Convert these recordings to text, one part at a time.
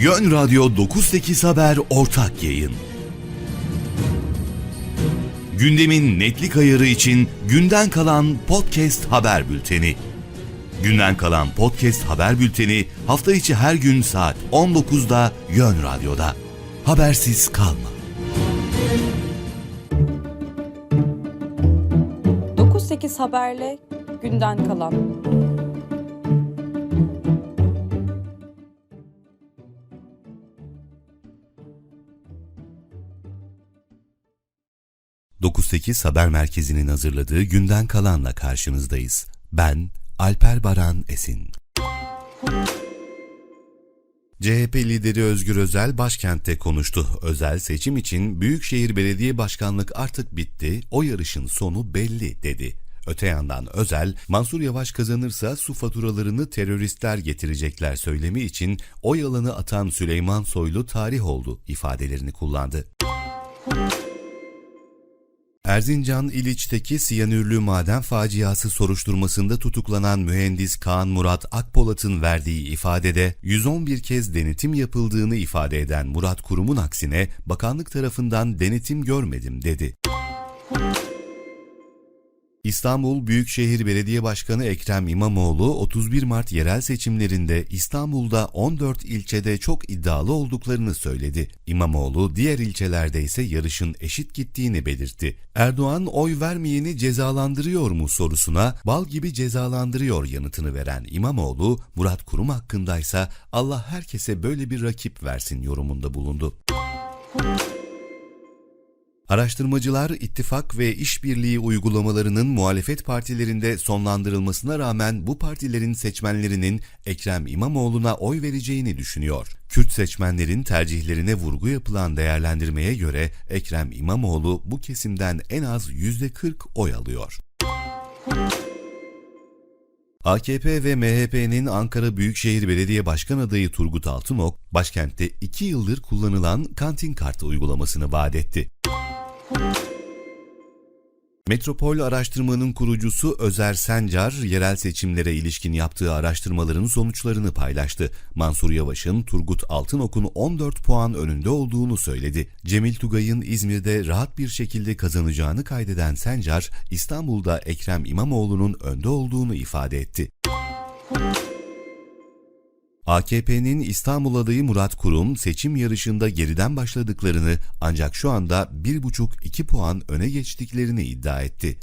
Yön Radyo 98 Haber ortak yayın. Gündemin netlik ayarı için günden kalan podcast haber bülteni. Günden kalan podcast haber bülteni hafta içi her gün saat 19'da Yön Radyo'da. Habersiz kalma. 98 haberle günden kalan. ...98 Haber Merkezi'nin hazırladığı günden kalanla karşınızdayız. Ben Alper Baran Esin. CHP lideri Özgür Özel başkentte konuştu. Özel seçim için Büyükşehir Belediye Başkanlık artık bitti, o yarışın sonu belli dedi. Öte yandan Özel, Mansur Yavaş kazanırsa su faturalarını teröristler getirecekler söylemi için oy alanı atan Süleyman Soylu tarih oldu ifadelerini kullandı. Erzincan İliç'teki siyanürlü maden faciası soruşturmasında tutuklanan mühendis Kaan Murat Akpolat'ın verdiği ifadede 111 kez denetim yapıldığını ifade eden Murat Kurum'un aksine bakanlık tarafından denetim görmedim dedi. İstanbul Büyükşehir Belediye Başkanı Ekrem İmamoğlu 31 Mart yerel seçimlerinde İstanbul'da 14 ilçede çok iddialı olduklarını söyledi. İmamoğlu diğer ilçelerde ise yarışın eşit gittiğini belirtti. Erdoğan oy vermeyeni cezalandırıyor mu sorusuna bal gibi cezalandırıyor yanıtını veren İmamoğlu Murat Kurum hakkındaysa Allah herkese böyle bir rakip versin yorumunda bulundu. Araştırmacılar ittifak ve işbirliği uygulamalarının muhalefet partilerinde sonlandırılmasına rağmen bu partilerin seçmenlerinin Ekrem İmamoğlu'na oy vereceğini düşünüyor. Kürt seçmenlerin tercihlerine vurgu yapılan değerlendirmeye göre Ekrem İmamoğlu bu kesimden en az %40 oy alıyor. AKP ve MHP'nin Ankara Büyükşehir Belediye Başkan adayı Turgut Altınok, başkentte 2 yıldır kullanılan kantin kartı uygulamasını vaat etti. Metropol araştırmanın kurucusu Özer Sencar, yerel seçimlere ilişkin yaptığı araştırmaların sonuçlarını paylaştı. Mansur Yavaş'ın Turgut Altınok'un 14 puan önünde olduğunu söyledi. Cemil Tugay'ın İzmir'de rahat bir şekilde kazanacağını kaydeden Sencar, İstanbul'da Ekrem İmamoğlu'nun önde olduğunu ifade etti. AKP'nin İstanbul adayı Murat Kurum seçim yarışında geriden başladıklarını ancak şu anda 1,5-2 puan öne geçtiklerini iddia etti.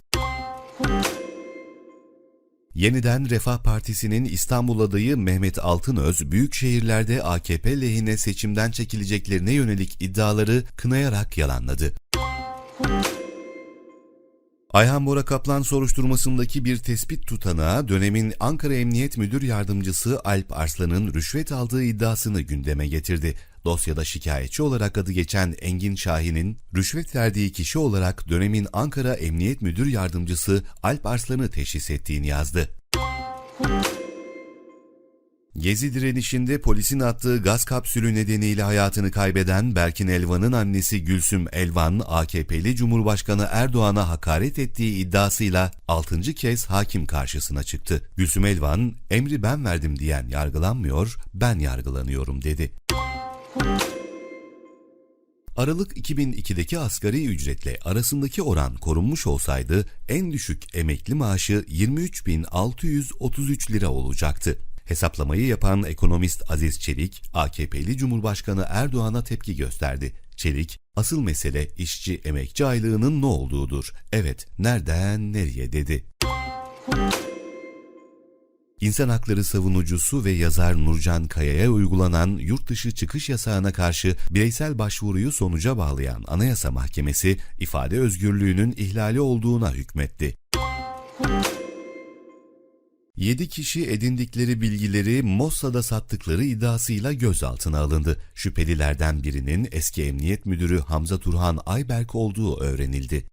Yeniden Refah Partisi'nin İstanbul adayı Mehmet Altınöz, büyük şehirlerde AKP lehine seçimden çekileceklerine yönelik iddiaları kınayarak yalanladı. Ayhan Bora Kaplan soruşturmasındaki bir tespit tutanağı dönemin Ankara Emniyet Müdür Yardımcısı Alp Arslan'ın rüşvet aldığı iddiasını gündeme getirdi. Dosyada şikayetçi olarak adı geçen Engin Şahin'in rüşvet verdiği kişi olarak dönemin Ankara Emniyet Müdür Yardımcısı Alp Arslan'ı teşhis ettiğini yazdı. Gezi direnişinde polisin attığı gaz kapsülü nedeniyle hayatını kaybeden Berkin Elvan'ın annesi Gülsüm Elvan, AKP'li Cumhurbaşkanı Erdoğan'a hakaret ettiği iddiasıyla 6. kez hakim karşısına çıktı. Gülsüm Elvan, emri ben verdim diyen yargılanmıyor, ben yargılanıyorum dedi. Aralık 2002'deki asgari ücretle arasındaki oran korunmuş olsaydı en düşük emekli maaşı 23.633 lira olacaktı. Hesaplamayı yapan ekonomist Aziz Çelik, AKP'li Cumhurbaşkanı Erdoğan'a tepki gösterdi. Çelik, asıl mesele işçi emekçi aylığının ne olduğudur. Evet, nereden nereye dedi. İnsan hakları savunucusu ve yazar Nurcan Kaya'ya uygulanan yurt dışı çıkış yasağına karşı bireysel başvuruyu sonuca bağlayan Anayasa Mahkemesi ifade özgürlüğünün ihlali olduğuna hükmetti. 7 kişi edindikleri bilgileri Mossad'a sattıkları iddiasıyla gözaltına alındı. Şüphelilerden birinin eski emniyet müdürü Hamza Turhan Ayberk olduğu öğrenildi.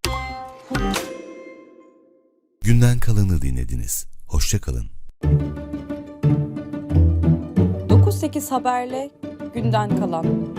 Günden kalanı dinlediniz. Hoşçakalın. 98 haberle günden kalan.